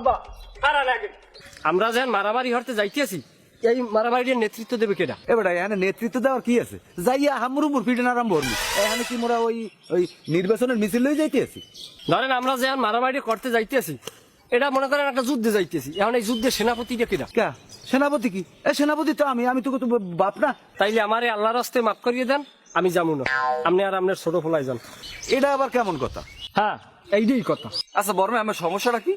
আব্বা খারা লাগে। আমরা যেন মারামারি হরতে যাইতেছি এই মারামারির নেতৃত্ব দেবে কেডা? এবারে এখানে নেতৃত্ব দেওয়ার কি আছে? যাইয়া পিঠে আরম্ভ এখানে কি মোরা ওই ওই নির্বাচনের মিছিল লই যাইতে আছি ধরেন আমরা যেন মারামারি করতে যাইতেছি এটা মনে করেন একটা যুদ্ধে যাইতেছি। এখন এই যুদ্ধের সেনাপতিটা কেডা? কা? সেনাপতি কি? এ সেনাপতি তো আমি আমি তোকে তো বাপ না। তাইলে আমারে আল্লাহর রাস্তে মাফ করিয়ে দেন আমি যাব না। আপনি আর আপনার ছোট ফলাই যান। এটা আবার কেমন কথা? হ্যাঁ এইটাই কথা। আচ্ছা বর্মে আমার সমস্যাটা কি?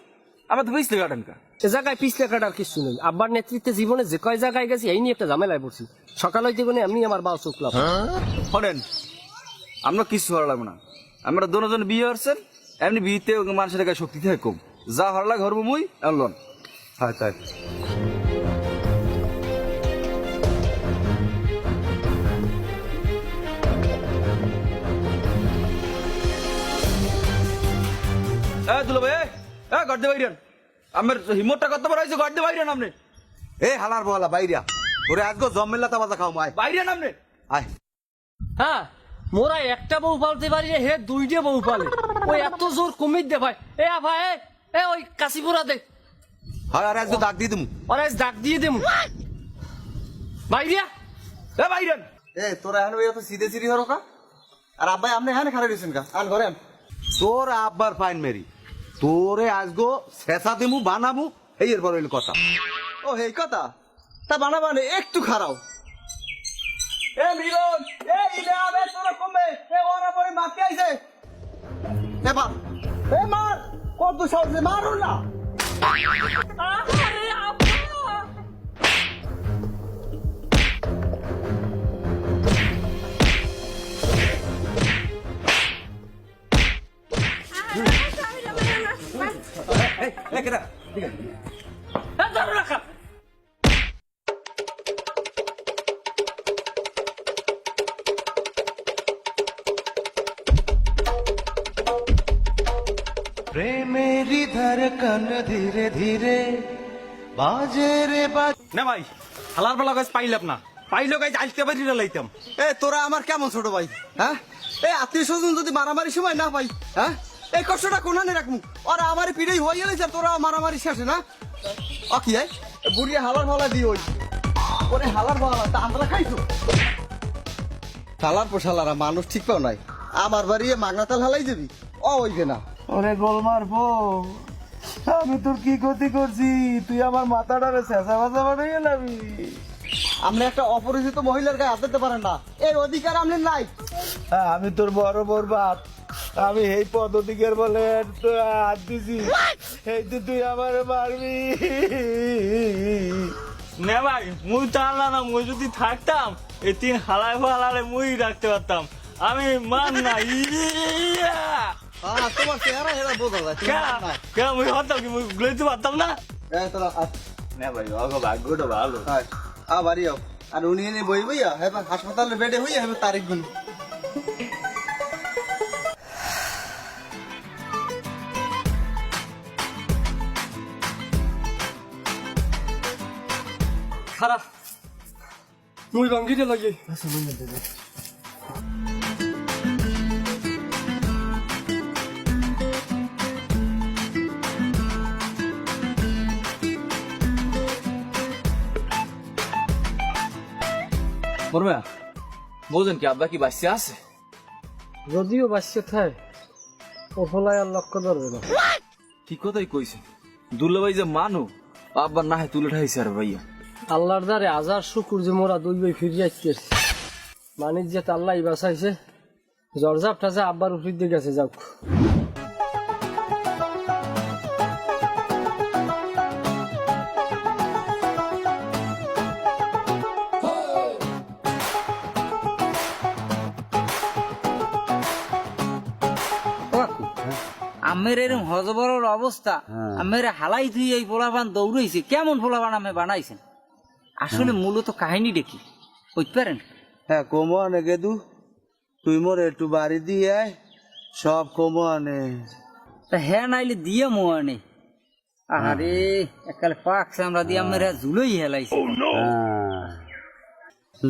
আমার তো কাটেন কা। এ জায়গায় পিছলে কাটার কিছু নেই। আব্বার নেতৃত্বে জীবনে যে কয় জায়গায় গেছি এই নিয়ে একটা ঝামেলায় পড়ছি। সকাল হইতে বলে এমনি আমার বাল চোখলাম শোনেন আমরা কিছু ভালো লাগবে না। আমরা দুজন বিয়ে হচ্ছেন এমনি বিয়েতে মানুষের গায়ে শক্তি থাকে কম। যা ভালো লাগে হরবো মুই আনলন হ্যাঁ তাই। দুলো ভাই এ গড়দে বাইরেন। আমার হিম্মতটা কত বড় হয়েছে গড়দে বাইরেন আপনি। এ হালার বলা বাইরিয়া। ওরে আজকে জম্মেলা তামাজা খাও মাই বাইরেন আপনি। আয়। হ্যাঁ মোরা একটা বউ পালতে পারি হে দুইটা বউ পালে। ওই এত জোর কমিট দে ভাই। এ আ ভাই এ, এ ওই কাশিপুরা দে। হয় আরে আজকে দাগ দিয়ে দিমু। ওরা আজ ডাক দিয়ে দেম। বাইরিয়া। এ বাইরেন। এ তোরা এখন ওই এত সিধে সিধি হরো কা? আর আব্বাই আপনি এখানে খারাপ দিয়েছেন কা? আন ঘরে তোর আব্বার ফাইন মেরি। তোরে আসগো শেষা দিমু, বানামু, এই এরপর হইল কথা। ও হে কথা, তা বানাবানে একটু খারাও। এ মিলন, এ ইলে আবে, তোর কমবে, এ ওরা পরে মাকে আইছে। এবার এ মার, কত সাহসে মারুন না। প্রেমেরি ধরকন ধীরে ধীরে বাজে রে বাজ না ভাই হালার বেলা গাছ পাইলাম না। পাইলো গাছ আলতে পারি না লাইতাম। এ তোরা আমার কেমন ছোট ভাই হ্যাঁ? এই আত্মীয় স্বজন যদি মারামারি সময় না পাই হ্যাঁ? এই কষ্টটা কোনানে রাখমু? ওরা আমার পিড়েই হয়ে গেছে তোরা মারামারি শেষে না? ও কি হয় বুড়িয়ে হালার ভালা দিয়ে ওই। ওরে হালার ভালা তা আমরা খাইছো? হালার পোশালারা মানুষ ঠিক পাও নাই। আমার বাড়ি মাগনা তাল হালাই যাবি ও ওইবে না। ওরে গোলমার বো আমি তোর কি ক্ষতি করছি? তুই আমার মাথাটারে শেষা ভাষা বানিয়ে গেলামি আপনি একটা অপরিচিত মহিলার গায়ে হাত দিতে পারেন না। এই অধিকার আপনি নাই। হ্যাঁ, আমি তোর বড় বড় বাপ আমি এই পদ্ধতিকের বলে তো হাত দিছি। এই তো তুই আমার মারবি। না ভাই মুই তো আনলাম না মুই যদি থাকতাম এই তিন হালায় ফালারে মুই রাখতে পারতাম। আমি মান না ইয়া! আহ, তোমার চেহারা হেরা বোঝা যায় কে মুই হতাম কি মুই লইতে পারতাম না এই তোরা না ভাই অগো ভাগ্যটা ভালো আয়, আবারই আও। আর উনি এনে বই বইয়া হেবা হাসপাতালে বেডে হইয়া হেবে তারিখ গুন খারাপ মুই ভাঙ্গিতে লাগে মরমা বোঝেন কি আব্বা কি বাচ্চা আছে? যদিও বাচ্চা থায় ও ফলাই আর লক্ষ্য ধরবে না। ঠিক কথাই কইছে দুল্লাভাই যে মানো আব্বার না হয় তুলে ঠাইছে আর ভাইয়া। আল্লাহর দ্বারে হাজার শুকুর যে মোরা দুই বই ফিরিয়ে আসছে। মানিক যে আল্লাহ বাসাইছে জর্জাপটা যে আব্বার উপর দিয়ে গেছে যাক। আমের এরম হজবরর অবস্থা আমের হালাই তুই এই পোলাবান দৌড়াইছে। কেমন পোলাবান আমি বানাইছেন? আসলে মূলত কাহিনী দেখি। বুঝতে পারেন? হ্যাঁ কমো আনে গেদু। তুই মোর একটু বাড়ি দিয়ে আয় সব কমো আনে। তা হ্যাঁ নাইলে দিয়ে মোয়ানে আরে একালে পাকছে আমরা দিয়ে আমরা ঝুলোই হেলাইছি। হ্যাঁ।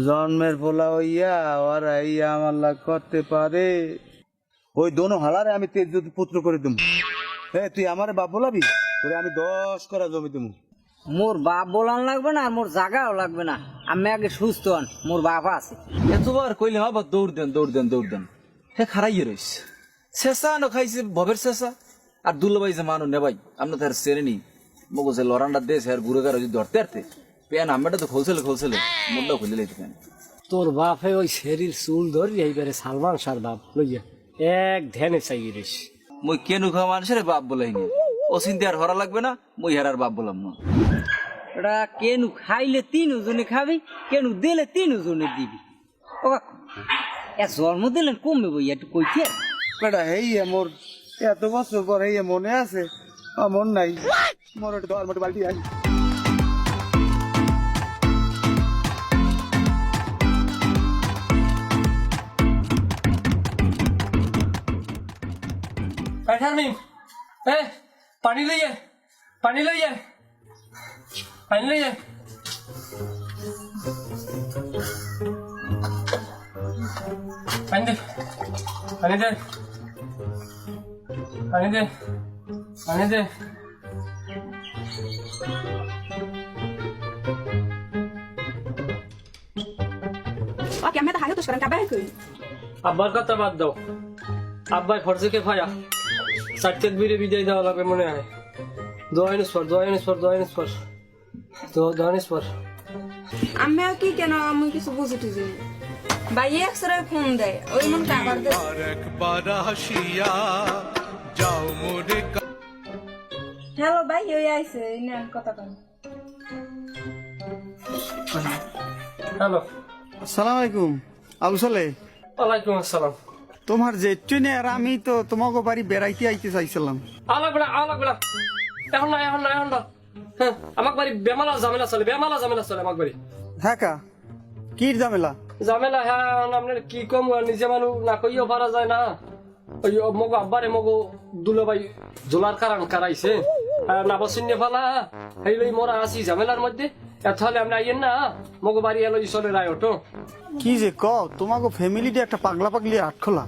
জন্মের পোলা হইয়া ওরা ইয়া আমার লাগ করতে পারে। ওই দোনো হালারে আমি তেজ যদি পুত্র করে দেব এ তুই আমার বাপ বলাবি? তোরে আমি দশ করা জমি দেবো মোর বাপ বলান লাগবে না আর মোর জাগাও লাগবে না। আমি আগে সুস্থ হন মোর বাপ আছে। এতবার কইলে আবার দৌড় দেন দৌড় দেন দৌড় দেন। হে খারাইয়ে রইছে শেষা ন খাইছে ভবের শেষা। আর দুল্লভাই যে মানু নে ভাই আমরা তার সেরে নি মগো যে লরান্ডা দেশ আর গুড়ে গাড়ি ধরতে আরতে পেন আমরা তো খোলছেলে খোলছেলে মোডটা খুলে লাইতে পেন। তোর বাপে ওই শরীর চুল ধরি এইবারে সালমান সার বাপ লইয়া। এক ধ্যানে চাই রেস মই কেনু খাওয়া মানুষের বাপ বলাইনি ও চিন্তা আর হরা লাগবে না? মই হেরার বাপ বললাম না। এটা কেনু খাইলে তিন ওজনে খাবি কেনু দিলে তিন ওজনে দিবি। ও এ জন্ম দিলেন কমবে বই একটু কইতে বেটা হেই মোর এত বছর পর হেই মনে আছে। আ, মন নাই। মোর একটু দর মোটে বালতি আই শারমিন এ পানি লইয়ে পানি লইয়ে পানি লইয়ে পানি দে পানি দে পানি দে পানি দে Oke, আমি তো হাগে তো কই আব্বার কথা বাদ দাও আব্বাই খরচকে ফায়া সার্টিফিকেট বিরে বিদায় দেওয়া লাগবে মনে হয়। দোয়াইনিস পর দোয়াইনিস পর দোয়াইনিস পর দোয়াইনিস পর আমি কি কেন আমি কিছু বুঝি টুঝি ভাই এক্সরে ফোন দেয় ওই মন কাবার দেয়? একবার হাসিয়া যাও মোরে হ্যালো ভাই ওই আইছে নেন কথা কন। হ্যালো। আসসালামু আলাইকুম। আবু সালে ওয়ালাইকুম আসসালাম। তোমার জেঠু নে আর আমি তো তোমাকে বাড়ি বেড়াইতে আইতে চাইছিলাম। এখন না এখন না এখন না হ্যাঁ আমাক বাড়ি বেমালা ঝামেলা চলে বেমালা ঝামেলা চলে বাড়ি। হ্যাঁ কা কি ঝামেলা? ঝামেলা হ্যাঁ আপনার কি কম নিজে মানুষ না কইও পারা যায় না। ওই মগো আব্বারে মগো দুলো ভাই জোলার কারণ কারাইছে। না বসিন্য ফালা এই লই মোরা আছি ঝামেলার মধ্যে। এতহলে আমরা আইয়েন না মগো বাড়ি এলো চলে রায় ওটো কি যে ক তোমাকে ফ্যামিলিতে একটা পাগলা পাগলি আট খোলা।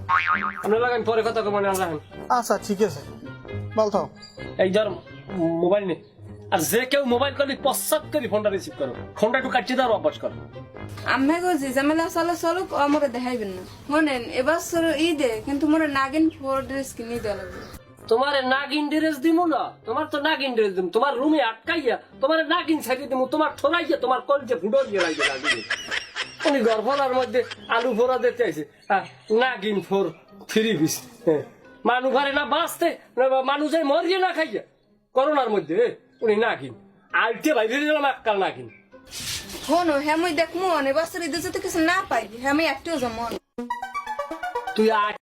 আপনার লাগান পরে কথা কমানে রাখেন আচ্ছা ঠিক আছে। বল থাও এই ধর মোবাইল নে। আর যে কেউ মোবাইল করলে পশ্চাৎ করে ফোনটা রিসিভ করো। ফোনটা একটু কাটিয়ে দাও অভ্যাস করো। আমি গজি ঝামেলা চলে চলুক আমাকে দেখাইবেন না। শোনেন এবার ঈদে কিন্তু মোরে নাগিন ফোর ড্রেস কিনে দেওয়া লাগবে। তোমার নাগিন ড্রেস দিমু না? তোমার তো নাগিন ড্রেস দিম। তোমার রুমে আটকাইয়া তোমার নাগিন ছাড়িয়ে দিমু। তোমার ঠোরাইয়া তোমার কলজে ফুটো দিয়ে লাগে লাগিয়ে উনি গর্ভলার মধ্যে আলু ফোরা দিতে আইছে। আহ, নাগিন ফোর থ্রি পিস। মানুষ ঘরে না বাঁচতে মানুষ যাই মরিয়ে না খাইয়া। করোনার মধ্যে উনি নাগিন। আলটে বাইরে দিলাম এককাল নাগিন। শোনো হ্যাঁ মুই দেখমু এবার ঈদে যদি কিছু না পাই। হ্যাঁ আমি একটিও জমন তুই আট